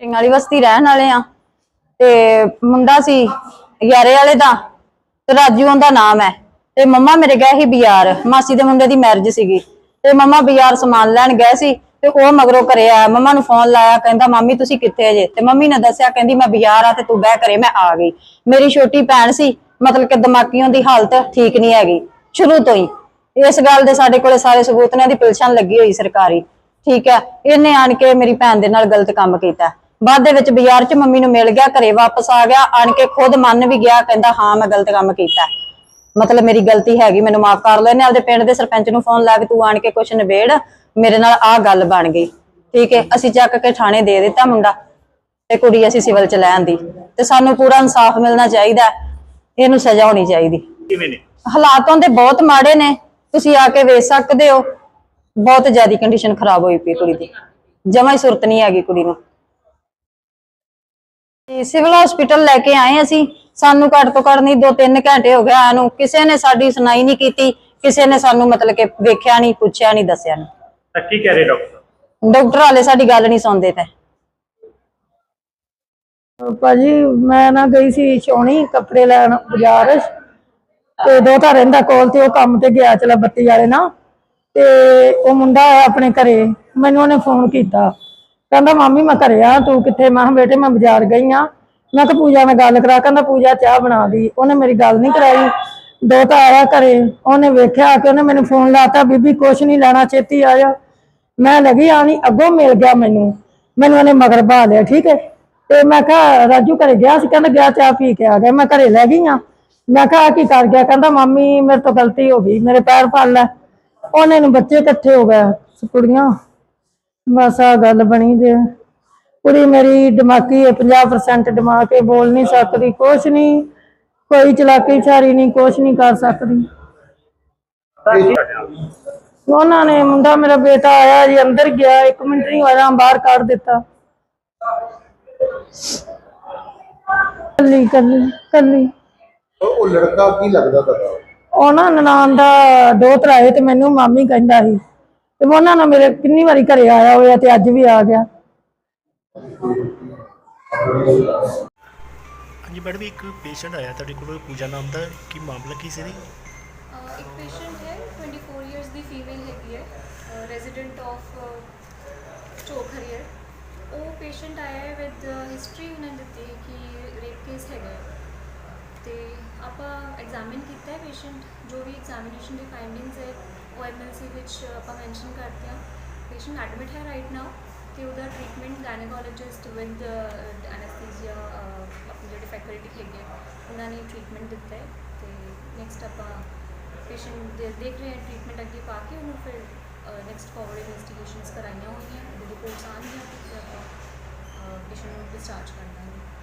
ਸਿੰਘ ਬਸਤੀ ਰਹਿਣ ਵਾਲੇ ਆ। ਤੇ ਮੁੰਡਾ ਸੀ ਯਾਰੇ ਵਾਲੇ ਦਾ ਤੇ ਰਾਜੂ ਉਹਦਾ ਨਾਮ ਹੈ। ਤੇ ਮੰਮਾ ਮੇਰੇ ਗਏ ਸੀ ਬਾਜ਼ਾਰ, ਮਾਸੀ ਦੇ ਮੁੰਡੇ ਦੀ ਮੈਰਿਜ ਸੀਗੀ। ਤੇ ਮੰਮਾ ਬਾਜ਼ਾਰ ਸਮਾਨ ਲੈਣ ਗਏ ਸੀ ਤੇ ਉਹ ਮਗਰੋਂ ਘਰੇ ਆਇਆ। ਮੰਮਾ ਨੂੰ ਫੋਨ ਲਾਇਆ, ਕਹਿੰਦਾ, ਮਾਮੀ, ਤੁਸੀਂ ਕਿੱਥੇ ਜੇ ਤੇ ਮੰਮੀ ਨੇ ਦੱਸਿਆ, ਕਹਿੰਦੀ, ਮੈਂ ਬਾਜ਼ਾਰ ਆ ਤੇ ਤੂੰ ਬਹਿ ਘਰੇ, ਮੈਂ ਆ ਗਈ। ਮੇਰੀ ਛੋਟੀ ਭੈਣ ਸੀ, ਮਤਲਬ ਕਿ ਦਿਮਾਗੀਆਂ ਦੀ ਹਾਲਤ ਠੀਕ ਨਹੀਂ ਹੈਗੀ, ਸ਼ੁਰੂ ਤੋਂ ਹੀ। ਇਸ ਗੱਲ ਦੇ ਸਾਡੇ ਕੋਲੇ ਸਾਰੇ ਸਬੂਤ ਨੇ ਦੀ ਪਿਲਸ਼ਨ ਲੱਗੀ ਹੋਈ ਸਰਕਾਰੀ। ਠੀਕ ਹੈ, ਇਹਨੇ ਆਣ ਕੇ ਮੇਰੀ ਭੈਣ ਦੇ ਨਾਲ ਗਲਤ ਕੰਮ ਕੀਤਾ। ਬਾਅਦ ਦੇ ਵਿੱਚ ਬਾਜ਼ਾਰ 'ਚ ਮੰਮੀ ਨੂੰ ਮਿਲ ਗਿਆ ਘਰੇ ਵਾਪਸ ਆ ਗਿਆ ਆਣ ਕੇ ਖੁਦ ਮੰਨ ਵੀ ਗਿਆ ਕਹਿੰਦਾ ਹਾਂ ਮੈਂ ਗਲਤ ਕੰਮ ਕੀਤਾ ਮਤਲਬ ਮੇਰੀ ਗਲਤੀ ਹੈਗੀ ਮੈਨੂੰ ਮਾਫ ਕਰ ਲਓ ਇਹਨੇ ਆਪਦੇ ਪਿੰਡ ਦੇ ਸਰਪੰਚ ਨੂੰ ਫੋਨ ਲਾ ਕੇ ਤੂੰ ਆਣ ਕੇ ਕੁਛ ਨਿਬੇੜ ਮੇਰੇ ਨਾਲ ਆਹ ਗੱਲ ਬਣ ਗਈ। ਠੀਕ ਹੈ ਅਸੀਂ ਚੱਕ ਕੇ ਥਾਣੇ ਦੇ ਦਿੱਤਾ ਮੁੰਡਾ ਤੇ ਕੁੜੀ ਅਸੀਂ ਸਿਵਲ ਚ ਲੈ ਆਂਦੀ ਤੇ ਸਾਨੂੰ ਪੂਰਾ ਇਨਸਾਫ ਮਿਲਣਾ ਚਾਹੀਦਾ। ਇਹਨੂੰ ਸਜ਼ਾ ਹੋਣੀ ਚਾਹੀਦੀ। ਕਿਵੇਂ ਨੇ? ਹਾਲਾਤਾਂ ਦੇ ਬਹੁਤ ਮਾੜੇ ਨੇ ਤੁਸੀਂ ਆ ਕੇ ਵੇਖ ਸਕਦੇ ਹੋ। ਬਹੁਤ ਜ਼ਿਆਦਾ ਕੰਡੀਸ਼ਨ ਖਰਾਬ ਹੋਈ ਪਈ ਕੁੜੀ ਦੀ। ਜਮਾਂ ਹੀ ਸੁਰਤ ਨਹੀਂ ਹੈਗੀ ਕੁੜੀ ਨੂੰ। ਤੇ ਸਿਵਲ ਹਸਪੀਟਲ ਲੈ ਕੇ ਆਏ ਅਸੀਂ। ਸਾਨੂੰ ਘੱਟ ਤੋਂ ਘੱਟ ਨਹੀਂ 2-3 ਘੰਟੇ ਹੋ ਗਏ ਆਇਆ ਨੂੰ। ਕਿਸੇ ਨੇ ਸਾਡੀ ਸੁਣਾਈ ਨਹੀਂ ਕੀਤੀ ਕਿਸੇ ਨੇ ਸਾਨੂੰ ਮਤਲਬ ਕਿ ਵੇਖਿਆ ਨਹੀਂ ਪੁੱਛਿਆ ਨਹੀਂ ਦੱਸਿਆ ਨਹੀਂ। ਤਾਂ ਕੀ ਕਹਿ ਰਹੇ ਡਾਕਟਰ ਡਾਕਟਰ ਹਾਲੇ ਸਾਡੀ ਗੱਲ ਨਹੀਂ ਸੁਣਦੇ ਪਏ। ਭਾਜੀ ਮੈਂ ਨਾ ਗਈ ਸੀ ਛਾਉਣੀ ਕੱਪੜੇ ਲੈਣ ਬਾਜ਼ਾਰ। ਤੇ ਦੋ ਤਾਂ ਰਹਿੰਦਾ ਕੋਲ ਤੇ ਉਹ ਕੰਮ ਤੇ ਗਿਆ ਚਲਾ ਬੱਤੀ ਵਾਲੇ ਨਾਲ। ਤੇ ਉਹ ਮੁੰਡਾ ਆਇਆ ਆਪਣੇ ਘਰੇ। ਮੈਨੂੰ ਉਹਨੇ ਫੋਨ ਕੀਤਾ। ਕਹਿੰਦਾ, ਮਾਮੀ, ਮੈਂ ਘਰੇ ਆ, ਤੂੰ ਕਿੱਥੇ? ਮੈਂ ਕਿਹਾ, ਬੇਟੇ, ਮੈਂ ਬਾਜ਼ਾਰ ਗਈ ਆ। ਮੈਂ ਕਿਹਾ, ਪੂਜਾ ਨਾਲ ਗੱਲ ਕਰਾ, ਕਹਿੰਦਾ, ਪੂਜਾ, ਚਾਹ ਬਣਾ ਦੀ। ਉਹਨੇ ਮੇਰੀ ਗੱਲ ਨਹੀਂ ਕਰਾਈ। ਦੋ ਤਾਂ ਆਇਆ ਘਰੇ। ਉਹਨੇ ਵੇਖਿਆ ਕਿ ਉਹਨੇ ਮੈਨੂੰ ਫੋਨ ਲਾਤਾ, ਬੀਬੀ, ਕੁਛ ਨਹੀਂ ਲੈਣਾ, ਛੇਤੀ ਆ ਜਾ। ਮੈਂ ਲੱਗੀ ਆਣੀ ਅੱਗੋਂ ਮਿਲ ਗਿਆ ਮੈਨੂੰ। ਮੈਨੂੰ ਉਹਨੇ ਮਗਰ ਬਾ ਲਿਆ, ਠੀਕ ਹੈ? ਤੇ ਮੈਂ ਕਿਹਾ, ਰਾਜੂ ਘਰੇ ਗਿਆ ਸੀ? ਕਹਿੰਦਾ, ਗਿਆ, ਚਾਹ ਪੀ ਕੇ ਆ ਗਿਆ। ਮੈਂ ਘਰੇ ਲੈ ਗਈ ਆ। ਮੈਂ ਕਿਹਾ ਕੀ ਕਰ ਗਿਆ? ਕਹਿੰਦਾ, ਮਾਮੀ, ਮੇਰੇ ਤੋਂ ਗਲਤੀ ਹੋ ਗਈ, ਮੇਰੇ ਪੈਰ ਫੜ ਲੈ। ਉਹਨੇ ਨੂੰ ਬੱਚੇ ਇਕੱਠੇ ਹੋ ਗਏ, ਕੁੜੀਆਂ। ਬਸ ਆ ਗੱਲ ਬਣੀ ਜੇ। ਕੁੜੀ ਮੇਰੀ ਦਿਮਾਗੀ ਹੈ 50% ਦਿਮਾਗ ਹੈ ਬੋਲ ਨਹੀਂ ਸਕਦੀ ਕੁਛ ਨਹੀਂ। ਕੋਈ ਚਲਾਕੀ ਛਾਰੀ ਨਹੀਂ ਕੁਛ ਨਹੀਂ ਕਰ ਸਕਦੀ। ਤਾਂ? ਉਹਨਾਂ ਨੇ ਮੁੰਡਾ ਮੇਰਾ ਬੇਟਾ ਆਇਆ ਜੀ ਅੰਦਰ ਗਿਆ ਇੱਕ ਮਿੰਟ ਨਹੀਂ ਹੋਇਆ ਬਾਹਰ ਕੱਢ ਦਿੱਤਾ। ਕੱਲੀ ਕੱਲੀ ਕੱਲੀ। ਉਹ ਲੜਕਾ ਕੀ ਲੱਗਦਾ ਤੁਹਾਡਾ? ਉਹਨਾਂ ਨਨਾਣ ਦਾ ਦੋ ਤਰਾਏ ਤੇ ਮੈਨੂੰ ਮਾਮੀ ਕਹਿੰਦਾ ਸੀ। ਤੇ ਮੈਂ ਉਹਨਾਂ ਨਾਲ ਮੇਰੇ ਕਿੰਨੀ ਵਾਰੀ ਘਰੇ ਆਇਆ ਹੋਇਆ ਤੇ ਅੱਜ ਵੀ ਆ ਗਿਆ। ਹਾਂਜੀ ਮੈਡਮ ਇੱਕ ਪੇਸ਼ੈਂਟ ਆਇਆ ਤੁਹਾਡੇ ਕੋਲ ਪੂਜਾ ਨਾਮ ਦਾ ਕੀ ਮਾਮਲਾ ਕੀ ਸੀ ਜੀ ਅਹ ਇੱਕ ਪੇਸ਼ੈਂਟ ਹੈ 24 ਇਅਰਸ ਦੀ ਫੀਮੇਲ ਹੈਗੀ ਹੈ ਰੈਜ਼ੀਡੈਂਟ ਆਫ ਚੋਕ ਹਰੀਅਰ ਉਹ ਪੇਸ਼ੈਂਟ ਆਇਆ ਹੈ ਵਿਦ ਹਿਸਟਰੀ ਉਹਨਾਂ ਨੇ ਦਿੱਤੀ ਹੈ ਕਿ ਰੇਪ ਕੇਸ ਹੈਗਾ ਹੈ। ਤੇ ਆਪਾਂ ਐਗਜ਼ਾਮਿਨ ਕੀਤਾ ਹੈ ਪੇਸ਼ੈਂਟ ਜੋ ਵੀ ਐਗਜ਼ਾਮੀਨੇਸ਼ਨ ਦੀ ਫਾਈਂਡਿੰਗਸ ਹੈ ਉਹ ਐਮਐਲਸੀ ਵਿੱਚ ਆਪਾਂ ਮੈਂਸ਼ਨ ਕਰਦੇ ਹਾਂ। ਪੇਸ਼ੈਂਟ ਐਡਮਿਟ ਹੈ ਰਾਈਟ ਨਾਓ ਤੇ ਉਹਦਾ ਟ੍ਰੀਟਮੈਂਟ ਗਾਇਨੋਕੋਲੋਜਿਸਟ ਵਿਦ ਐਨਸਥੀਸੀਆ ਆਪਣੇ ਜਿਹੜੇ ਫੈਕਲਟੀ ਹੈਗੇ ਉਹਨਾਂ ਨੇ ਟ੍ਰੀਟਮੈਂਟ ਦਿੱਤਾ ਹੈ ਤੇ ਨੈਕਸਟ ਆਪਾਂ ਪੇਸ਼ੈਂਟ ਦੇ ਦੇਖ ਰਹੇ ਹਾਂ ਟ੍ਰੀਟਮੈਂਟ ਅੱਗੇ ਪਾ ਕੇ ਉਹਨੂੰ ਫਿਰ ਨੈਕਸਟ ਫਾਰਵਰਡ ਇਨਵੈਸਟੀਗੇਸ਼ਨਸ ਕਰਾਈਆਂ ਹੋਈਆਂ, ਉਹਦੀ ਰਿਪੋਰਟਸ ਆਉਣਗੀਆਂ ਤੇ ਫਿਰ ਆਪਾਂ ਪੇਸ਼ੈਂਟ ਨੂੰ ਡਿਸਚਾਰਜ ਕਰਨਾ ਦਾਂਗੇ।